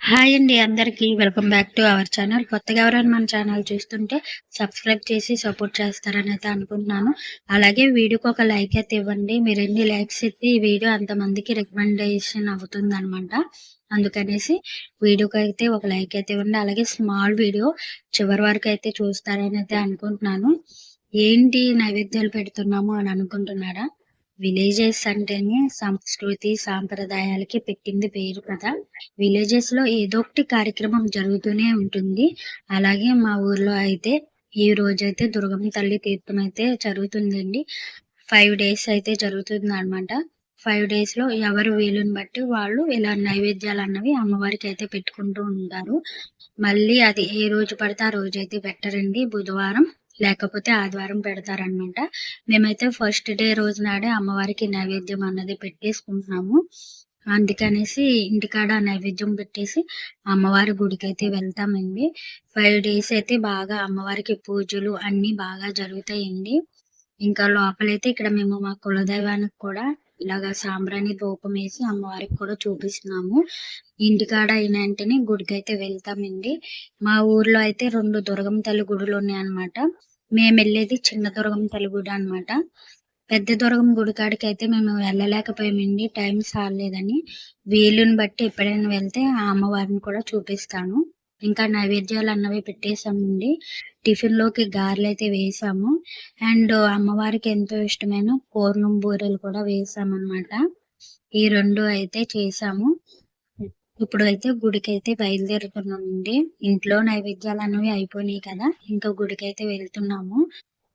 Hi అండి అందరికీ. Welcome back to our channel కొత్తగా ఎవరైనా మన ఛానల్ చూస్తుంటే సబ్స్క్రైబ్ చేసి సపోర్ట్ చేస్తారని అయితే అనుకుంటున్నాను. అలాగే వీడియోకి ఒక లైక్ అయితే ఇవ్వండి. మీరు ఎన్ని లైక్స్ ఇస్తే ఈ వీడియో అంతమందికి రికమెండేషన్ అవుతుంది అనమాట అందుకనేసి వీడియోకి అయితే ఒక లైక్ అయితే ఇవ్వండి. అలాగే స్మాల్ వీడియో చివరి వరకు అయితే చూస్తారని అయితే అనుకుంటున్నాను. ఏంటి నైవేద్యాలు పెడుతున్నాము అని అనుకుంటున్నారా? విలేజెస్ అంటేనే సంస్కృతి సాంప్రదాయాలకి పెట్టింది పేరు కదా. విలేజెస్లో ఏదో ఒకటి కార్యక్రమం జరుగుతూనే ఉంటుంది. అలాగే మా ఊర్లో అయితే ఈ రోజు అయితే దుర్గమ్మ తల్లి తీర్థం అయితే జరుగుతుందండి. ఫైవ్ డేస్ అయితే జరుగుతుంది అనమాట ఫైవ్ డేస్లో ఎవరు వీలుని బట్టి వాళ్ళు ఇలా నైవేద్యాలు అన్నవి అమ్మవారికి అయితే పెట్టుకుంటూ ఉంటారు. మళ్ళీ అది ఏ రోజు పడితే ఆ రోజు అయితే పెట్టరండి బుధవారం. లేకపోతే ఆదివారం పెడతారనమాట. మేమైతే ఫస్ట్ డే రోజు నాడే అమ్మవారికి నైవేద్యం అన్నది పెట్టేసుకుంటున్నాము. అందుకనేసి ఇంటికాడ నైవేద్యం పెట్టేసి అమ్మవారి గుడికి అయితే వెళ్తామండి. ఫైవ్ డేస్ అయితే బాగా అమ్మవారికి పూజలు అన్ని బాగా జరుగుతాయండి. ఇంకా లోపలైతే ఇక్కడ మేము మా కులదైవానికి కూడా ఇలాగా సాంబ్రాణి ధూపం వేసి అమ్మవారికి కూడా చూపిస్తున్నాము. ఇంటికాడ అయిన వెంటనే గుడికి అయితే వెళ్తామండి. మా ఊర్లో అయితే రెండు దుర్గమ్మ తల్లి గుడులు ఉన్నాయన్నమాట. మేము వెళ్ళేది చిన్న దుర్గం తల్లి గుడి అనమాట పెద్ద దుర్గం గుడి కాడికి అయితే మేము వెళ్ళలేకపోయామండి. టైం సాలేదని వీలుని బట్టి ఎప్పుడైనా వెళ్తే ఆ అమ్మవారిని కూడా చూపిస్తాను. ఇంకా నైవేద్యాలు అన్నవి పెట్టేసామండి టిఫిన్లోకి గారెలు అయితే వేసాము. అండ్ అమ్మవారికి ఎంతో ఇష్టమైన పూర్ణం బూరెలు కూడా వేసామన్నమాట. ఈ రెండు అయితే చేసాము. ఇప్పుడు అయితే గుడికైతే బయలుదేరుతున్నామండి. ఇంట్లో నైవేద్యాలు అనేవి అయిపోయినాయి కదా ఇంకా గుడికి అయితే వెళ్తున్నాము.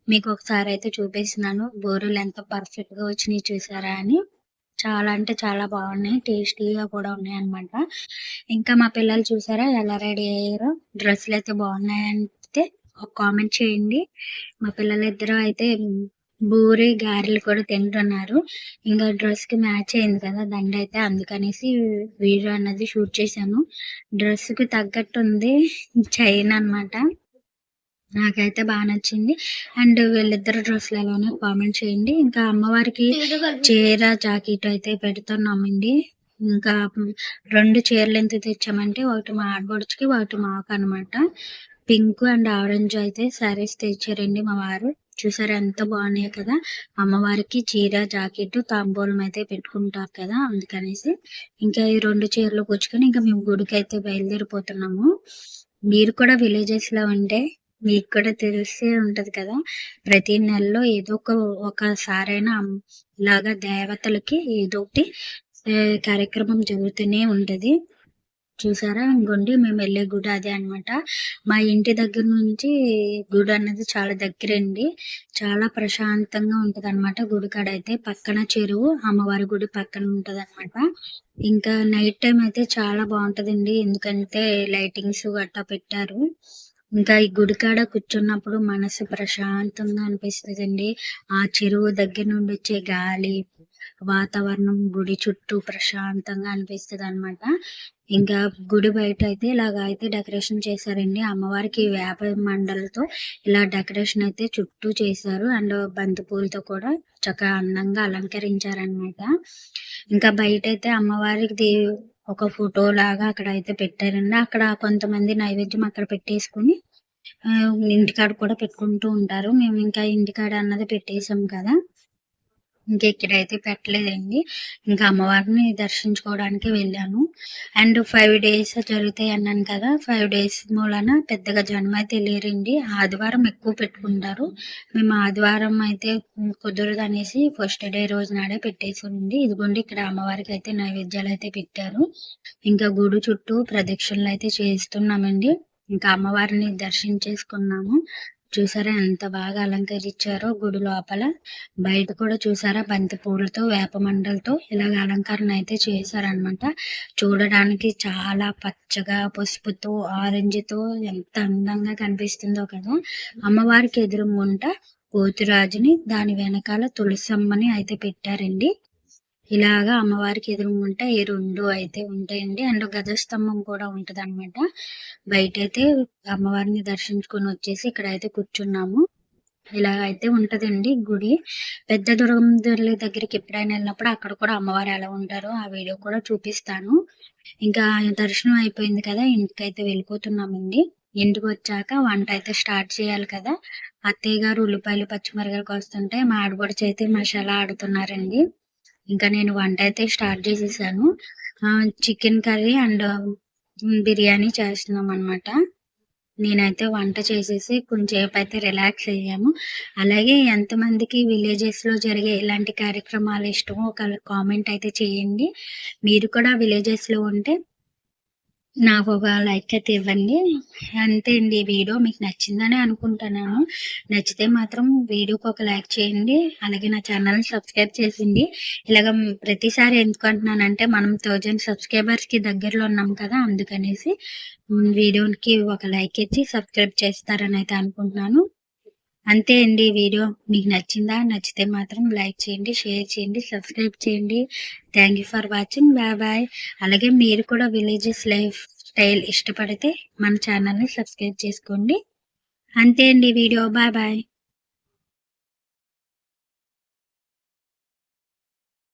మీకు ఒకసారి అయితే చూపిస్తున్నాను. బోరులు ఎంత పర్ఫెక్ట్గా వచ్చినాయి చూసారా అని. చాలా అంటే చాలా బాగున్నాయి. టేస్టీగా కూడా ఉన్నాయి అనమాట ఇంకా మా పిల్లలు చూసారా ఎలా రెడీ అయ్యారో? డ్రెస్సులు అయితే బాగున్నాయంటే ఒక కామెంట్ చేయండి. మా పిల్లలు ఇద్దరు అయితే బూరి గారెలు కూడా తింటున్నారు. ఇంకా డ్రెస్కి మ్యాచ్ అయింది కదా దండ అయితే అందుకనేసి వీడియో అన్నది షూట్ చేశాను. డ్రెస్కి తగ్గట్టు ఉంది చైన్ అన్నమాట. నాకైతే బాగా నచ్చింది. అండ్ వీళ్ళిద్దరు డ్రెస్సులు కామెంట్ చేయండి. ఇంకా అమ్మవారికి చీర జాకెట్ అయితే పెడుతున్నామండి. ఇంకా రెండు చీరలు ఎంత తెచ్చామంటే ఒకటి మా ఆడబడుచుకి ఒకటి మాకు అనమాట పింక్ అండ్ ఆరెంజ్ అయితే శారీస్ తెచ్చారండి మా వారు. చూసారా ఎంత బాగున్నాయి కదా. అమ్మవారికి చీర జాకెట్ తాంబూలం అయితే పెట్టుకుంటారు కదా అందుకనేసి. ఇంకా ఈ రెండు చీరలు కూర్చుకొని ఇంకా మేము గుడికి అయితే బయలుదేరిపోతున్నాము. మీరు కూడా విలేజెస్లో ఉంటే మీకు కూడా తెలిసే ఉంటది కదా. ప్రతి నెలలో ఏదో ఒక ఒకసారైనా ఇలాగా దేవతలకి ఏదో ఒకటి కార్యక్రమం జరుగుతూనే ఉంటది. చూసారా? ఇంకోండి మేము వెళ్ళే గుడి అదే అనమాట మా ఇంటి దగ్గర నుంచి గుడి అన్నది చాలా దగ్గరండి. చాలా ప్రశాంతంగా ఉంటది అనమాట గుడి కాడ అయితే పక్కన చెరువు అమ్మవారి గుడి పక్కన ఉంటది అనమాట ఇంకా నైట్ టైం అయితే చాలా బాగుంటదండి. ఎందుకంటే లైటింగ్స్ గట్టా పెట్టారు. ఇంకా ఈ గుడి కాడ కూర్చున్నప్పుడు మనసు ప్రశాంతంగా అనిపిస్తుందండి. ఆ చెరువు దగ్గర నుండి వచ్చే గాలి వాతావరణం గుడి చుట్టూ ప్రశాంతంగా అనిపిస్తుంది అనమాట ఇంకా గుడి బయట అయితే ఇలాగ అయితే డెకరేషన్ చేశారండి. అమ్మవారికి వేప మండలతో ఇలా డెకరేషన్ అయితే చుట్టూ చేశారు. అండ్ బంతిపూలతో కూడా చక్కగా అందంగా అలంకరించారనమాట ఇంకా బయట అయితే అమ్మవారికి ఒక ఫోటో లాగా అక్కడ అయితే పెట్టారండి. అక్కడ కొంతమంది నైవేద్యం అక్కడ పెట్టేసుకుని ఇంటికాడ కూడా పెట్టుకుంటూ ఉంటారు. మేము ఇంకా ఇంటికాడ అన్నది పెట్టేసాం కదా. ఇంకా ఇక్కడైతే పెట్టలేదండి. ఇంకా అమ్మవారిని దర్శించుకోవడానికి వెళ్ళాను. అండ్ ఫైవ్ డేస్ జరుగుతాయి అన్నాను కదా ఫైవ్ డేస్ మూలన పెద్దగా జనం అయితే లేరండి ఆదివారం ఎక్కువ పెట్టుకుంటారు. మేము ఆదివారం అయితే కుదరదు అనేసి ఫస్ట్ డే రోజు నాడే పెట్టేసింది ఇదిగోండి ఇక్కడ అమ్మవారికి అయితే నైవేద్యాలు అయితే పెట్టారు. ఇంకా గుడి చుట్టూ ప్రదక్షిణలు అయితే చేస్తున్నామండి. ఇంకా అమ్మవారిని దర్శించేసుకున్నాము. చూసారా ఎంత బాగా అలంకరించారో గుడి లోపల. బయట కూడా చూసారా బంతి పూలతో వేప మండలతో ఇలాగ అలంకరణ అయితే చేశారనమాట చూడడానికి చాలా పచ్చగా పసుపుతో ఆరెంజ్తో ఎంత అందంగా కనిపిస్తుందో కదా. అమ్మవారికి ఎదురుగుంట కోతిరాజుని దాని వెనకాల తులసమ్మని అయితే పెట్టారండి. ఇలాగా అమ్మవారికి ఎదురుగుంటే ఈ రెండు అయితే ఉంటాయండి. అండ్ గజస్తంభం కూడా ఉంటది అనమాట బయట అయితే అమ్మవారిని దర్శించుకొని వచ్చేసి ఇక్కడ అయితే కూర్చున్నాము. ఇలా అయితే ఉంటదండి గుడి. పెద్ద దుర్గం తల్లి దగ్గరికి ఎప్పుడైనా వెళ్ళినప్పుడు అక్కడ కూడా అమ్మవారు ఎలా ఉంటారో ఆ వీడియో కూడా చూపిస్తాను. ఇంకా దర్శనం అయిపోయింది కదా ఇంటికైతే వెళ్ళిపోతున్నామండి. ఇంటికి వచ్చాక వంట అయితే స్టార్ట్ చేయాలి కదా. అత్తయ్య గారు ఉల్లిపాయలు పచ్చిమిరకాయలు కోస్తుంటే మా ఆడబడిచి అయితే మసాలా ఆడుతున్నారండి. ఇంకా నేను వంట అయితే స్టార్ట్ చేసేసాను. చికెన్ కర్రీ అండ్ బిర్యానీ చేస్తున్నాం అనమాట నేనైతే వంట చేసేసి కొంచెంసేపు అయితే రిలాక్స్ అయ్యాము. అలాగే ఎంతమందికి విలేజెస్లో జరిగే ఇలాంటి కార్యక్రమాలు ఇష్టమో ఒక కామెంట్ అయితే చేయండి. మీరు కూడా విలేజెస్లో ఉంటే నాకు ఒక లైక్ అయితే ఇవ్వండి. అంతే అండి ఈ వీడియో మీకు నచ్చిందని అనుకుంటున్నాను. నచ్చితే మాత్రం వీడియోకి ఒక లైక్ చేయండి. అలాగే నా ఛానల్ని సబ్స్క్రైబ్ చేసింది. ఇలాగ ప్రతిసారి ఎందుకు అంటున్నానంటే మనం థౌజండ్ సబ్స్క్రైబర్స్కి దగ్గరలో ఉన్నాం కదా అందుకనేసి వీడియోకి ఒక లైక్ ఇచ్చి సబ్స్క్రైబ్ చేస్తారని అయితే అనుకుంటున్నాను. అంతే అండి వీడియో. మీకు నచ్చిందా? నచ్చితే మాత్రం లైక్ చేయండి షేర్ చేయండి సబ్స్క్రైబ్ చేయండి. Thank you for watching. Bye bye. అలాగే మీరు కూడా విలేజెస్ లైఫ్ స్టైల్ ఇష్టపడితే మన ఛానల్ని సబ్స్క్రైబ్ చేసుకోండి. అంతే అండి వీడియో. Bye bye.